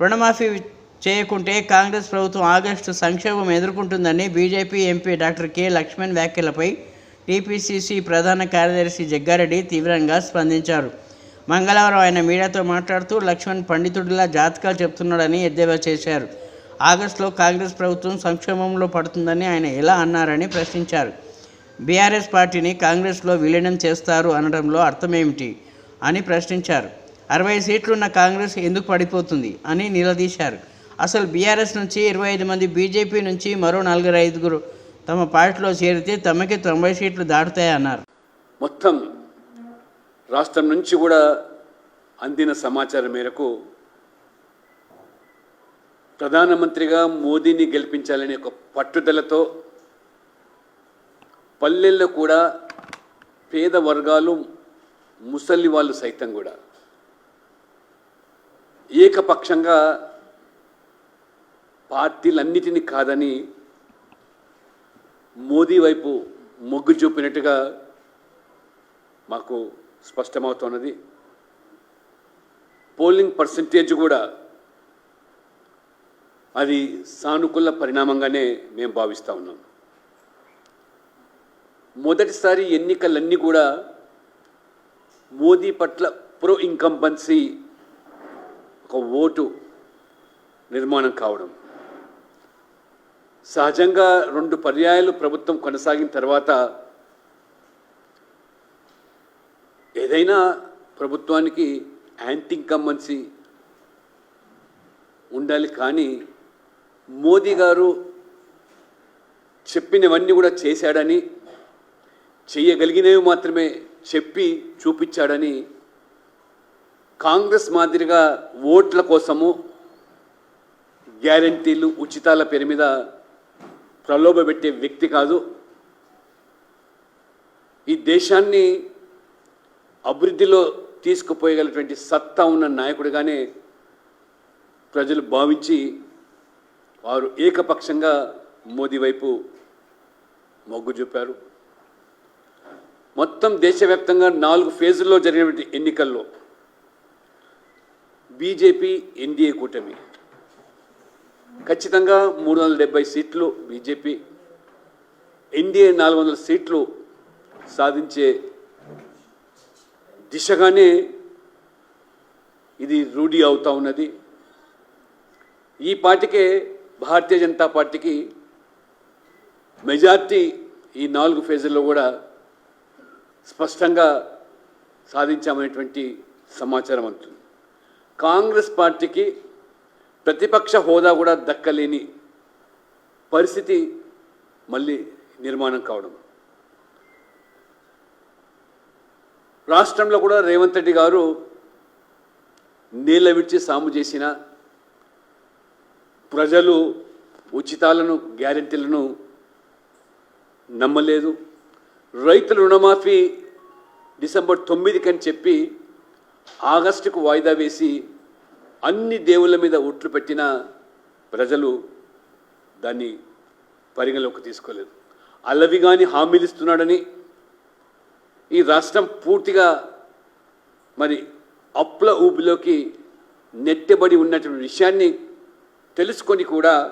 రుణమాఫీ చేయకుంటే కాంగ్రెస్ ప్రభుత్వం ఆగస్టు సంక్షోభం ఎదుర్కొంటుందని BJP MP doctor K Laxman వ్యాఖ్యలపై టీపీసీసీ ప్రధాన కార్యదర్శి జగ్గారెడ్డి తీవ్రంగా స్పందించారు. మంగళవారం ఆయన మీడియాతో మాట్లాడుతూ లక్ష్మణ్ పండితుడిలా జాతకాలు చెప్తున్నాడని ఎద్దేవా చేశారు. ఆగస్టులో కాంగ్రెస్ ప్రభుత్వం సంక్షోభంలో పడుతుందని ఆయన ఎలా అన్నారని ప్రశ్నించారు. బీఆర్ఎస్ పార్టీని కాంగ్రెస్లో విలీనం చేస్తారు అనడంలో అర్థమేమిటి అని ప్రశ్నించారు. అరవై సీట్లున్న కాంగ్రెస్ ఎందుకు పడిపోతుంది అని నిలదీశారు. అసలు బీఆర్ఎస్ నుంచి ఇరవై ఐదు మంది బీజేపీ నుంచి మరో నలుగురు ఐదుగురు తమ పార్టీలో చేరితే తమకి తొంభై సీట్లు దాటుతాయన్నారు మొత్తం రాష్ట్రం నుంచి కూడా అందిన సమాచారం మేరకు ప్రధానమంత్రిగా మోదీని గెలిపించాలనే ఒక పట్టుదలతో పల్లెల్లో కూడా పేద వర్గాలు ముసలి వాళ్ళు సైతం కూడా ఏకపక్షంగా పార్టీలన్నిటినీ కాదని మోదీ వైపు మొగ్గు చూపినట్టుగా మాకు స్పష్టమవుతున్నది పోలింగ్ పర్సంటేజ్ కూడా అది సానుకూల పరిణామంగానే మేము భావిస్తూ ఉన్నాం. మొదటిసారి ఎన్నికలన్నీ కూడా మోదీ పట్ల ప్రో ఇన్కంబన్సీ ఒక ఓటు నిర్మాణం కావడం. సహజంగా రెండు పర్యాయాలు ప్రభుత్వం కొనసాగిన తర్వాత ఏదైనా ప్రభుత్వానికి యాంటీ కమ్మన్సీ ఉండాలి కానీ మోదీ గారు చెప్పినవన్నీ కూడా చేశాడని చేయగలిగినవి మాత్రమే చెప్పి చూపించాడని కాంగ్రెస్ మాదిరిగా ఓట్ల కోసము గ్యారంటీలు ఉచితాల పేరు మీద ప్రలోభపెట్టే వ్యక్తి కాదు. ఈ దేశాన్ని అభివృద్ధిలో తీసుకుపోయగలటువంటి సత్తా ఉన్న నాయకుడిగానే ప్రజలు భావించి వారు ఏకపక్షంగా మోదీ వైపు మొగ్గు చూపారు. మొత్తం దేశవ్యాప్తంగా నాలుగు ఫేజుల్లో జరిగినటువంటి ఎన్నికల్లో బీజేపీ ఎన్డీఏ కూటమి. ఖచ్చితంగా మూడు వందల డెబ్బై సీట్లు బీజేపీ ఎన్డీఏ నాలుగు వందల సీట్లు సాధించే దిశగానే ఇది రూఢి అవుతా ఉన్నది. ఈ పార్టీకే భారతీయ జనతా పార్టీకి మెజార్టీ ఈ నాలుగు ఫేజుల్లో కూడా స్పష్టంగా సాధించామనేటువంటి సమాచారం అందుతుంది. కాంగ్రెస్ పార్టీకి ప్రతిపక్ష హోదా కూడా దక్కలేని పరిస్థితి మళ్ళీ నిర్మాణం కావడం. రాష్ట్రంలో కూడా రేవంత్ రెడ్డి గారు నీళ్ళ విడిచి సాము చేసిన ప్రజలు ఉచితాలను గ్యారెంటీలను నమ్మలేదు. రైతుల రుణమాఫీ డిసెంబర్ తొమ్మిదికని అని చెప్పి ఆగస్టుకు వాయిదా వేసి అన్ని దేవుళ్ళ మీద ఒట్లు పెట్టిన ప్రజలు దాన్ని పరిగణలోకి తీసుకోలేదు. అల్లవిగాని హామీలు ఇస్తున్నాడని ఈ రాష్ట్రం పూర్తిగా మరి అప్పుల ఊపిలోకి నెట్టబడి ఉన్నటువంటి విషయాన్ని తెలుసుకొని కూడా